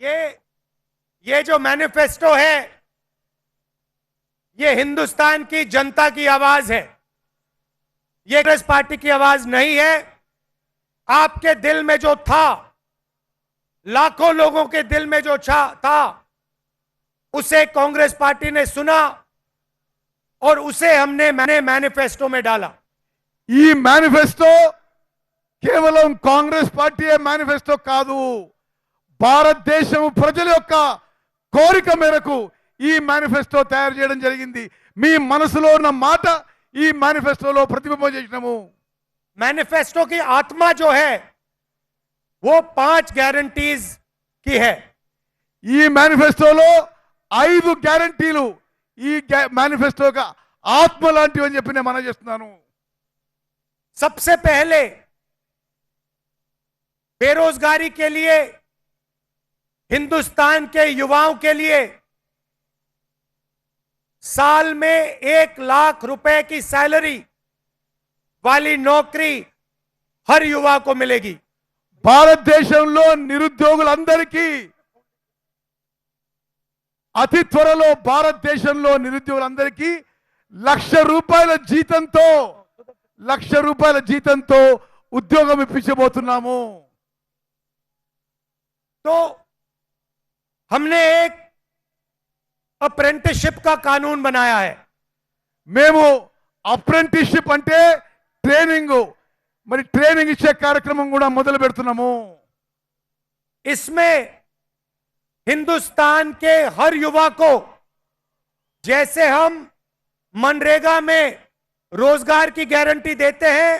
ये ये जो मैनिफेस्टो है ये हिंदुस्तान की जनता की आवाज है ये कांग्रेस पार्टी की आवाज नहीं है आपके दिल में जो था लाखों लोगों के दिल में जो छा था उसे कांग्रेस पार्टी ने सुना और उसे हमने मैंने मैनिफेस्टो में डाला ఈ మేనిఫెస్టో కేవలం కాంగ్రెస్ పార్టీ మేనిఫెస్టో కాదు భారతదేశం ప్రజల యొక్క కోరిక మేరకు ఈ మేనిఫెస్టో తయారు చేయడం జరిగింది మీ మనసులో ఉన్న మాట ఈ మేనిఫెస్టోలో ప్రతిబింబం చేసినాము मैनिफेस्टो की आत्मा जो है वो पांच गारंटीज की है ఈ మేనిఫెస్టోలో ఐదు గ్యారంటీలు ఈ మేనిఫెస్టో యొక్క ఆత్మ లాంటివి అని చెప్పి నేను మనం చేస్తున్నాను सबसे पहले बेरोजगारी के लिए हिंदुस्तान के युवाओं के लिए साल में एक लाख रुपए की सैलरी वाली नौकरी हर युवा को मिलेगी భారతదేశంలో నిరుద్యోగులందరికీ అతి త్వరలో భారతదేశంలో నిరుద్యోగులందరికీ లక్ష రూపాయల జీతంతో లక్ష రూపాయల జీతంతో ఉద్యోగం ఇప్పించబోతున్నాము तो हमने एक अप्रेंटिसशिप का कानून बनाया है మేము అప్రెంటిస్షిప్ అంటే ట్రైనింగ్ మరి ట్రైనింగ్ ఇచ్చే కార్యక్రమం కూడా మొదలు పెడుతున్నాము इसमें हिंदुस्तान के हर युवा को जैसे हम मनरेगा में रोजगार की गारंटी देते हैं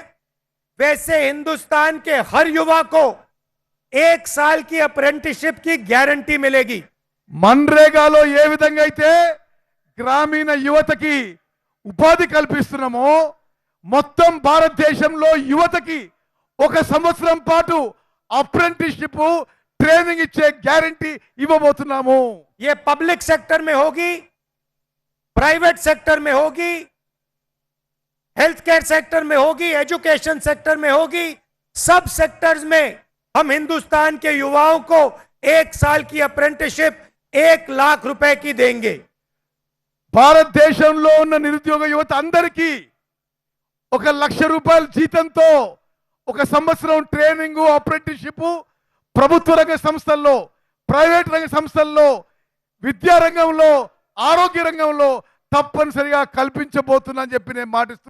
वैसे हिंदुस्तान के हर युवा को एक साल की अप्रेंटिसशिप की गारंटी मिलेगी మన్రేగాలో ఏ విధంగా అయితే గ్రామీణ యువతకి ఉపాధి కల్పిస్తున్నామో మొత్తం భారతదేశంలో యువతకి ఒక సంవత్సరం పాటు అప్రెంటిస్షిప్ ట్రైనింగ్ ఇచ్చే గ్యారంటీ ఇవ్వబోతున్నాము ये पब्लिक सेक्टर में होगी प्राइवेट सेक्टर में होगी हेल्थ केयर सेक्टर में होगी एजुकेशन सेक्टर में होगी सब सेक्टर्स में हम हिंदुस्तान के युवाओं को एक साल की अप्रेंटिसशिप एक लाख रुपए की देंगे భారతదేశంలో ఉన్న నిరుద్యోగ యువత అందరికీ ఒక లక్ష రూపాయల జీతంతో ఒక సంవత్సరం ట్రైనింగ్ అప్రెంటిస్షిప్ ప్రభుత్వ రంగ సంస్థల్లో ప్రైవేట్ రంగ సంస్థల్లో విద్యా రంగంలో ఆరోగ్య రంగంలో తప్పనిసరిగా కల్పించబోతున్నా అని చెప్పి నేను మాటిస్తున్నాను